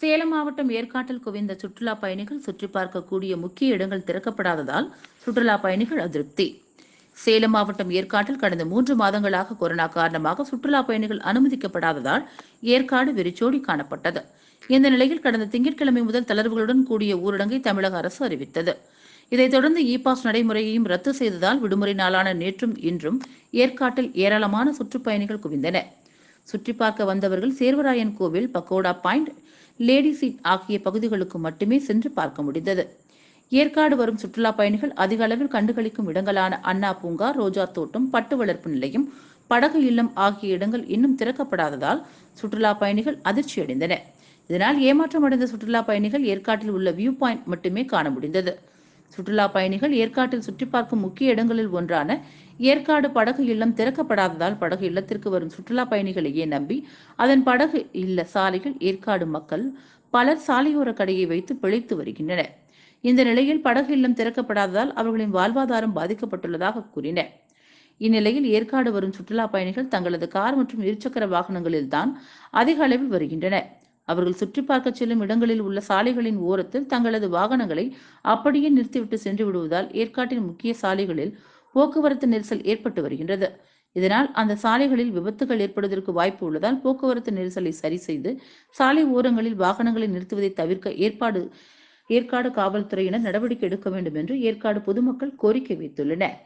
சேலம் மாவட்டம் ஏற்காட்டில் குவிந்த சுற்றுலா பயணிகள் சுற்றி பார்க்கக்கூடிய முக்கிய இடங்கள் திறக்கப்படாததால் சுற்றுலா பயணிகள் அதிருப்தி. சேலம் மாவட்டம் ஏற்காட்டில் கடந்த மூன்று மாதங்களாக கொரோனா காரணமாக சுற்றுலா பயணிகள் அனுமதிக்கப்படாததால் ஏற்காடு வெறிச்சோடி காணப்பட்டது. இந்த நிலையில் கடந்த திங்கட்கிழமை முதல் தளர்வுகளுடன் கூடிய ஊரடங்கை தமிழக அரசு அறிவித்தது. இதைத் தொடர்ந்து இ பாஸ் நடைமுறையையும் ரத்து செய்ததால் விடுமுறை நாளான நேற்றும் இன்றும் ஏற்காட்டில் ஏராளமான சுற்றுப்பயணிகள் குவிந்தனர் சுற்றி பார்க்க வந்தவர்கள் சேர்வராயன் கோவில் பக்கோடா பாயிண்ட் லேடி சீட் ஆகிய பகுதிகளுக்கு மட்டுமே சென்று பார்க்க முடிந்தது. ஏற்காடு வரும் சுற்றுலா பயணிகள் அதிக அளவில் கண்டுகளிக்கும் இடங்களான அண்ணா பூங்கா ரோஜா தோட்டம் பட்டு வளர்ப்பு நிலையம் படகு இல்லம் ஆகிய இடங்கள் இன்னும் திறக்கப்படாததால் சுற்றுலா பயணிகள் அதிர்ச்சியடைந்தனர் இதனால் ஏமாற்றமடைந்த சுற்றுலா பயணிகள் ஏற்காட்டில் உள்ள வியூ பாயிண்ட் மட்டுமே காண முடிந்தது. சுற்றுலா பயணிகள் ஏற்காட்டில் சுற்றி பார்க்கும் முக்கிய இடங்களில் ஒன்றான ஏற்காடு படகு இல்லம் திறக்கப்படாததால் படகு இல்லத்திற்கு வரும் சுற்றுலா பயணிகளையே நம்பி அதன் படகு இல்ல சாலையில் ஏற்காடு மக்கள் பலர் சாலையோர கடையை வைத்து பிழைத்து வருகின்றனர். இந்த நிலையில் படகு இல்லம் திறக்கப்படாததால் அவர்களின் வாழ்வாதாரம் பாதிக்கப்பட்டுள்ளதாக கூறினர். இந்நிலையில் ஏற்காடு வரும் சுற்றுலா பயணிகள் தங்களது கார் மற்றும் இருசக்கர வாகனங்களில் தான் அதிக அளவில் வருகின்றனர். அவர்கள் சுற்றி பார்க்க செல்லும் இடங்களில் உள்ள சாலைகளின் ஓரத்தில் தங்களது வாகனங்களை அப்படியே நிறுத்திவிட்டு சென்று விடுவதால் ஏற்காட்டின் முக்கிய சாலைகளில் போக்குவரத்து நெரிசல் ஏற்பட்டு வருகின்றது. இதனால் அந்த சாலைகளில் விபத்துகள் ஏற்படுவதற்கு வாய்ப்பு உள்ளதால் போக்குவரத்து நெரிசலை சரி செய்து சாலை ஓரங்களில் வாகனங்களை நிறுத்துவதை தவிர்க்க ஏற்பாடு ஏற்காடு காவல்துறையினர் நடவடிக்கை எடுக்க வேண்டும் என்று ஏற்காடு பொதுமக்கள் கோரிக்கை வைத்துள்ளனர்.